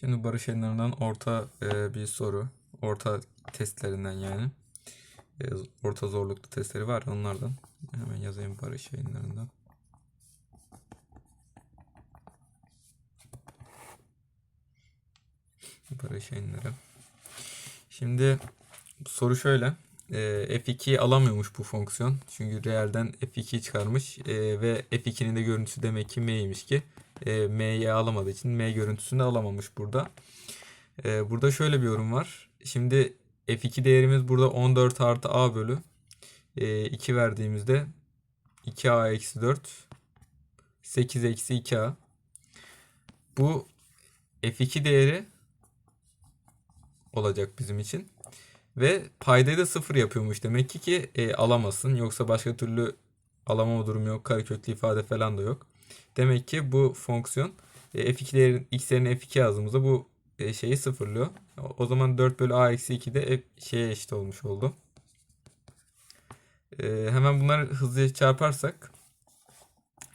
Şimdi Barış Yayınları'ndan orta e, bir soru. Orta testlerinden yani. E, orta zorluklu testleri var onlardan. Hemen yazayım Barış Yayınları'ndan. Barış Yayınları. Şimdi soru şöyle. E, F2'yi alamıyormuş bu fonksiyon. Çünkü reelden F2'yi çıkarmış. E, ve F2'nin de görüntüsü demek ki M'ymiş ki. E, M'yi alamadığı için M görüntüsünü alamamış burada. E, burada şöyle bir yorum var. Şimdi F2 değerimiz burada 14 artı A bölü e, 2 verdiğimizde 2A eksi 4 8 eksi 2A bu F2 değeri olacak bizim için. Ve paydayı da sıfır yapıyormuş demek ki ki e, alamasın. Yoksa başka türlü alamama durumu yok. Kareköklü ifade falan da yok. Demek ki bu fonksiyon e, f2 değerin x yerine f2 yazdığımızda bu e, şeyi sıfırlıyor. O, zaman 4 bölü a eksi 2 de şeye eşit olmuş oldu. E, hemen bunları hızlıca çarparsak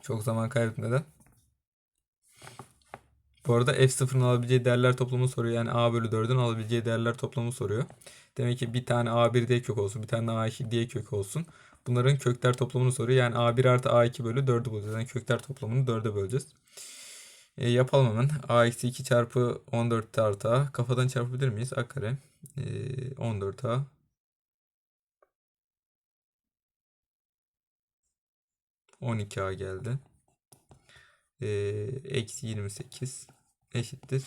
çok zaman kaybetmeden bu arada f0'ın alabileceği değerler toplamını soruyor. Yani a bölü 4'ün alabileceği değerler toplamını soruyor. Demek ki bir tane a1 diye kök olsun. Bir tane a2 diye kök olsun. Bunların kökler toplamını soruyor. Yani a1 artı a2 bölü 4'ü bulacağız. Yani kökler toplamını 4'e böleceğiz. E, yapalım hemen. a eksi 2 çarpı 14 artı a. Kafadan çarpabilir miyiz? a kare. E, 14a. On iki a geldi. E, eksi 28 eşittir.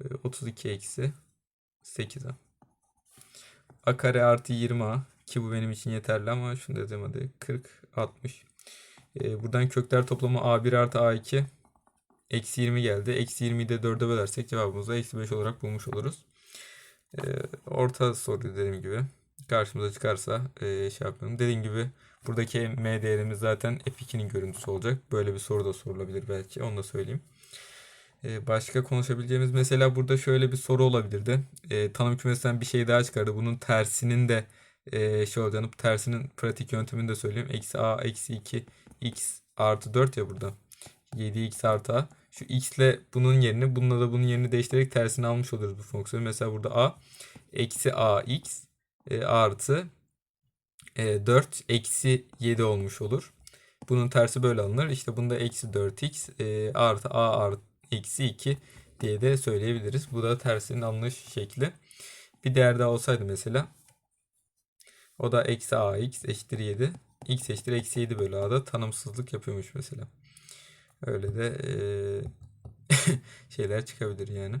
E, 32 eksi 8a. A kare artı 20A ki bu benim için yeterli ama şunu yazayım hadi 40 60. Ee, buradan kökler toplamı A1 artı A2 eksi 20 geldi. Eksi 20'yi de 4'e bölersek cevabımızı eksi 5 olarak bulmuş oluruz. Ee, orta soru dediğim gibi karşımıza çıkarsa e, şey yapıyorum. Dediğim gibi buradaki M değerimiz zaten F2'nin görüntüsü olacak. Böyle bir soru da sorulabilir belki onu da söyleyeyim. Ee, başka konuşabileceğimiz mesela burada şöyle bir soru olabilirdi. Ee, tanım kümesinden bir şey daha çıkardı. Bunun tersinin de e, şey olacağını tersinin pratik yöntemini de söyleyeyim. Eksi a eksi 2 x artı 4 ya burada. 7x artı a. Şu x ile bunun yerini bununla da bunun yerini değiştirerek tersini almış oluruz bu fonksiyonu. Mesela burada a eksi a x e, artı e, 4 eksi 7 olmuş olur. Bunun tersi böyle alınır. İşte bunda eksi 4x e, artı a artı eksi 2 diye de söyleyebiliriz. Bu da tersinin alınış şekli. Bir değer daha olsaydı mesela. O da eksi ax eşittir 7. x eşittir eksi 7 bölü a'da tanımsızlık yapıyormuş mesela. Öyle de e, şeyler çıkabilir yani.